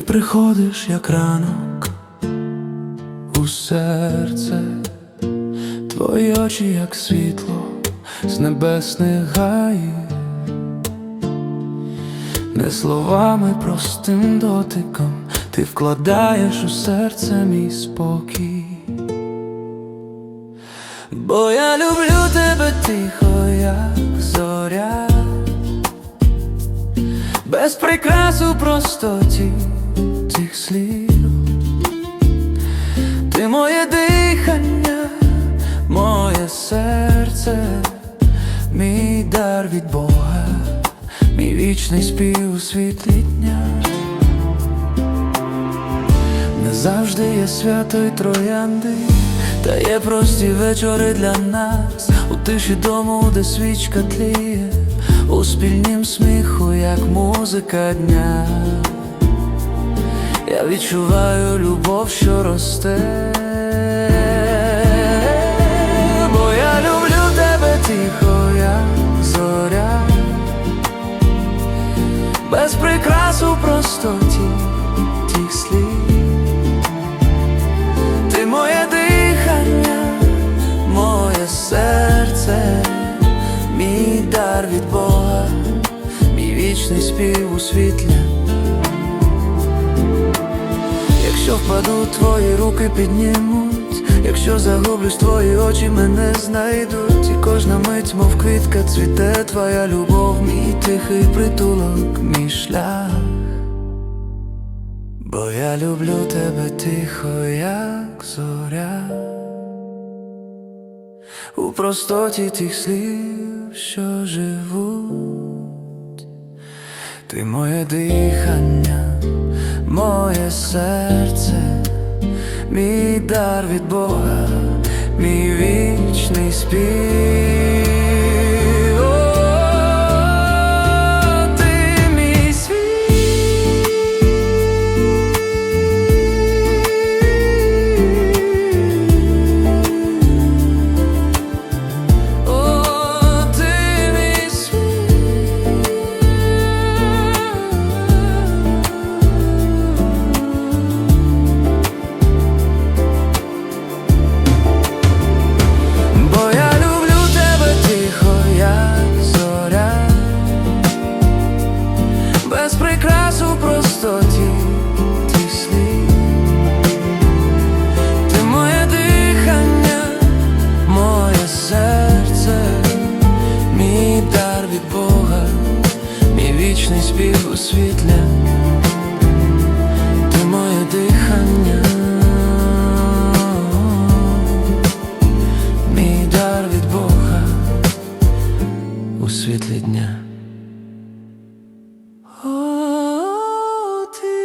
приходиш, як ранок у серце, твої очі, як світло з небесних гаїв, не словами, простим дотиком ти вкладаєш у серце мій спокій. Бо я люблю тебе тихо, як зоря, без прикрас у простоті цих слів. Ти моє дихання, моє серце, мій дар від Бога, мій вічний спів у світлі дня. Не завжди є свято й троянди, та є прості вечори для нас у тиші дому, де свічка тліє, у спільнім сміху, як музика дня. Я відчуваю любов, що росте, бо я люблю тебе тихо, як зоря, без прикрас у простоті тих слів. Ти моє дихання, моє серце, мій дар від Бога, мій вічний спів у світлі. Впаду, твої руки піднімуть, якщо загублюсь, твої очі мене знайдуть, і кожна мить, мов квітка, цвіте твоя любов, мій тихий притулок, мій шлях. Бо я люблю тебе тихо, як зоря, у простоті тих слів, що живуть, ти моє дихання, моє серце, мій дар від Бога, мій вічний спів. У світлі. Ти моє дихання. Мій дар від Бога у світлі дня. О, ти.